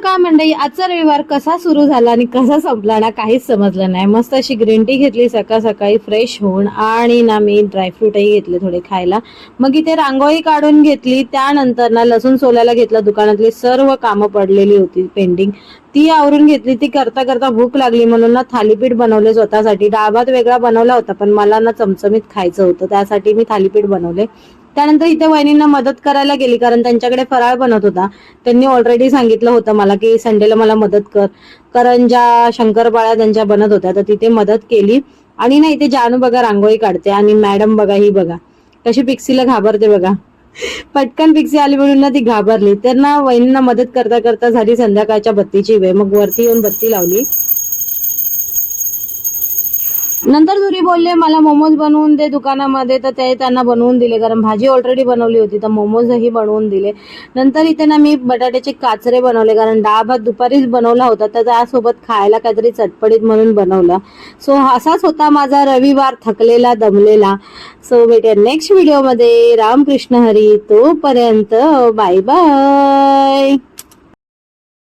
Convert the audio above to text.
बघा मंडई आजचा रविवार कसा सुरू झाला आणि कसा संपला ना काहीच समजलं नाही. मस्त अशी ग्रीन टी घेतली सकाळ सकाळी फ्रेश होऊन आणि ना मी ड्रायफ्रूटही घेतले थोडे खायला. मग इथे रांगोळी काढून घेतली. त्यानंतर ना लसूण सोलायला घेतला. दुकानातली सर्व कामं पडलेली होती पेंडिंग ती आवरून घेतली. ती करता करता भूक लागली. म्हणून ना थालीपीठ बनवले स्वतःसाठी. डाबात वेगळा बनवला होता पण मला ना चमचमीत खायचं होतं. त्यासाठी मी थालीपीठ बनवले. त्यानंतर इथे वहिनींना मदत करायला गेली कारण त्यांच्याकडे फराळ बनत होता. त्यांनी ऑलरेडी सांगितलं होतं मला की संडेला मला मदत कर. कारण ज्या शंकरपाळ्या त्यांच्या बनत होत्या तर तिथे मदत केली. आणि ना इथे जानू बघा रांगोळी काढते आणि मॅडम बघा ही बघा. कशी पिक्सीला घाबरते बघा. पटकन पिक्सी आली म्हणून ना ती घाबरली. तर ना वहिनींना मदत करता करता झाली संध्याकाळच्या बत्तीची वेळ. मग वरती येऊन बत्ती लावली. नंतर दुरी बोलले मला मोमोज बनवून दे दुकानामध्ये. तर ते त्यांना बनवून दिले. कारण भाजी ऑलरेडी बनवली होती तर मोमोजही बनवून दिले. नंतर इथे ना मी बटाट्याचे काचरे बनवले कारण डाळ भात दुपारीच बनवला होता तर त्यासोबत खायला काहीतरी चटपटीत म्हणून बनवला. सो असाच होता माझा रविवार थकलेला दमलेला. सो भेटूया नेक्स्ट व्हिडिओमध्ये रामकृष्ण हरी तोपर्यंत बाय बाय